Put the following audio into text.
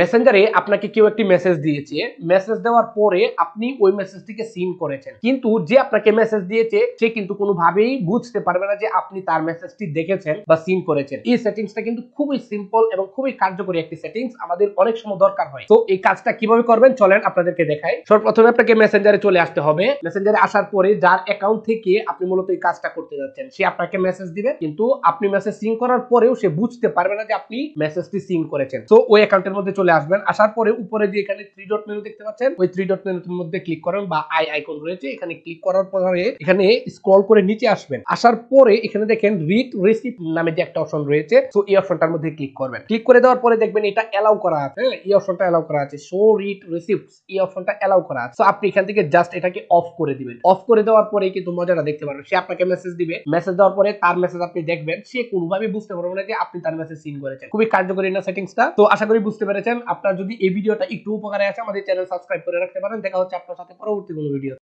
মেসেঞ্জারে আপনাকে কেউ একটি মেসেজ দিয়েছে। মেসেজ দেওয়ার পরে আপনি ওই মেসেজটিকে সিন করেছেন। কিন্তু যে আপনাকে মেসেজ দিয়েছে, সে কিন্তু কোনোভাবেই বুঝতে পারবে না যে আপনি তার মেসেজটি দেখেছেন বা সিন করেছেন। এই সেটিংসটা কিন্তু খুবই সিম্পল এবং খুবই কার্যকরী একটি সেটিংস আমাদের অনেক সময় দরকার হয়। তো এই কাজটা কীভাবে করবেন? চলেন আপনাদেরকে দেখাই। সর্বপ্রথমে আপনাকে মেসেঞ্জারে চলে আসতে হবে। মেসেঞ্জারে আসার পরে যার অ্যাকাউন্ট থেকে আপনি মূলত এই কাজটা করতে যাচ্ছেন, সে আপনাকে মেসেজ দিবে। কিন্তু আপনি মেসেজ সিন করার পরেও সে বুঝতে পারবে না যে আপনি মেসেজটি সিন করেছেন। তো ওই অ্যাকাউন্টের মধ্যে চলে আসবেন। আসার পরে উপরে যে এখানে থ্রি ডট মেনু দেখতে পাচ্ছেন, ওই থ্রি ডট মেনুর মধ্যে ক্লিক করেন বা আই আইকন রয়েছে। এখানে ক্লিক করার পরে এখানে স্ক্রল করে নিচে আসবেন। আসার পরে এখানে দেখেন রিড রিসিপ্ট নামে যে একটা অপশন রয়েছে, তো এই অপশনটার মধ্যে ক্লিক করবেন। ক্লিক করে দেওয়ার পরে দেখবেন এটা এলাও করা আছে। হ্যাঁ এই অপশনটা এলাও করা আছে। শো রিড রিসিপ্ট এই অপশনটা এলাও করা আছে। তো আপনি এখান থেকে জাস্ট এটাকে অফ করে দিবেন। অফ করে দেওয়ার পরে কিন্তু মজাটা দেখতে পারবেন। সে আপনাকে মেসেজ দিবে। মেসেজ দেওয়ার পরে তার মেসেজ আপনি দেখবেন। সে কোনোভাবে বুঝতে পারবে না যে আপনি তার মেসেজ সিন করেছেন। খুবই কার্যকরী না সেটিংসটা তো আশা করি বুঝতে পেরেছেন। আপনার যদি এই ভিডিওটা একটু উপকারে আছে আমাদের চ্যানেল সাবস্ক্রাইব করে রাখতে পারেন। দেখা হচ্ছে আপনার সাথে পরবর্তী কোনো ভিডিও